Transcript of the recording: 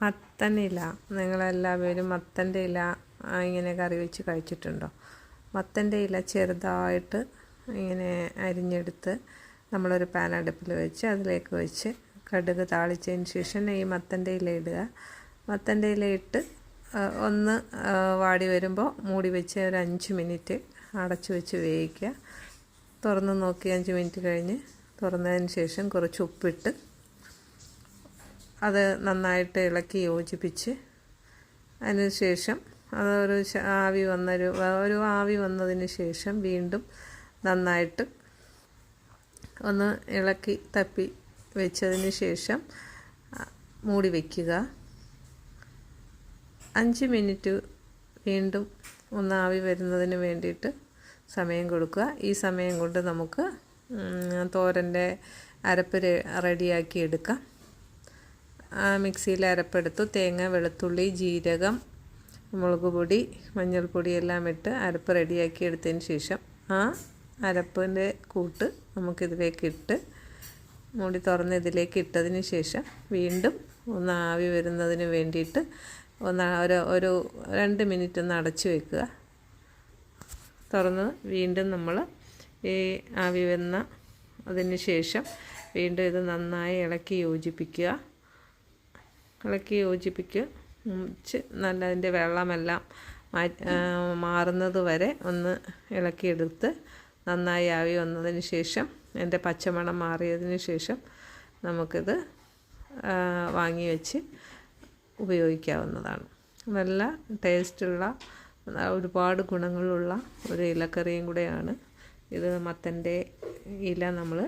മത്തൻ ഇല നിങ്ങളെല്ലാവരും മത്തന്റെ ഇല ഇങ്ങനെ കറി വെച്ച് കഴിച്ചിട്ടുണ്ടോ? മത്തന്റെ ഇല ചെറുതായിട്ട് ഇങ്ങനെ അരിഞ്ഞെടുത്ത് നമ്മളൊരു പാൻ അടുപ്പിൽ വെച്ച് അതിലേക്ക് വെച്ച് കടുക് താളിച്ചതിന് ശേഷം ഈ മത്തന്റെ ഇല ഇടുക. മത്തന്റെ ഇല ഇട്ട് ഒന്ന് വാടി വരുമ്പോൾ മൂടി വെച്ച് ഒരു അഞ്ച് മിനിറ്റ് അടച്ചു വെച്ച് വേവിക്കുക. തുറന്ന് നോക്കി അഞ്ച് മിനിറ്റ് കഴിഞ്ഞ് തുറന്നതിന് ശേഷം കുറച്ച് ഉപ്പിട്ട് അത് നന്നായിട്ട് ഇളക്കി യോജിപ്പിച്ച് അതിനുശേഷം അതൊരു ആവി വന്നൊരു ഒരു ആവി വന്നതിന് ശേഷം വീണ്ടും നന്നായിട്ട് ഒന്ന് ഇളക്കി തപ്പി വെച്ചതിന് ശേഷം മൂടി വയ്ക്കുക അഞ്ച് മിനിറ്റ് വീണ്ടും ഒന്ന് ആവി വരുന്നതിന് വേണ്ടിയിട്ട് സമയം കൊടുക്കുക. ഈ സമയം കൊണ്ട് നമുക്ക് തോരന്റെ അരപ്പ് റെഡിയാക്കി എടുക്കാം. മിക്സിയിൽ അരപ്പെടുത്തു. തേങ്ങ വെളുത്തുള്ളി ജീരകം മുളക് പൊടി മഞ്ഞൾപ്പൊടി എല്ലാം ഇട്ട് അരപ്പ് റെഡിയാക്കി എടുത്തതിന് ശേഷം ആ അരപ്പിന്റെ കൂട്ട് നമുക്കിതിലേക്ക് ഇട്ട് മൂടി തുറന്ന് ഇതിലേക്ക് ഇട്ടതിന് ശേഷം വീണ്ടും ഒന്ന് ആവി വരുന്നതിന് വേണ്ടിയിട്ട് ഒന്ന് ഒരു ഒരു രണ്ട് മിനിറ്റ് ഒന്ന് അടച്ചു വെക്കുക. തുറന്ന് വീണ്ടും നമ്മൾ ഈ ആവി വന്ന അതിന് ശേഷം വീണ്ടും ഇത് നന്നായി ഇളക്കി യോജിപ്പിക്കുക. ഇളക്കി യോജിപ്പിക്കുക. നല്ല അതിന്റെ വെള്ളമെല്ലാം മാറുന്നത് വരെ ഒന്ന് ഇളക്കിയെടുത്ത് നന്നായി ആവി വന്നതിന് ശേഷം എന്റെ പച്ചമണം മാറിയതിന് ശേഷം നമുക്കിത് വാങ്ങി വെച്ച് ഉപയോഗിക്കാവുന്നതാണ്. നല്ല ടേസ്റ്റുള്ള ഒരുപാട് ഗുണങ്ങളുള്ള ഒരു ഇലക്കറിയും കൂടെയാണ് ഇത് മത്തന്റെ ഇല നമ്മൾ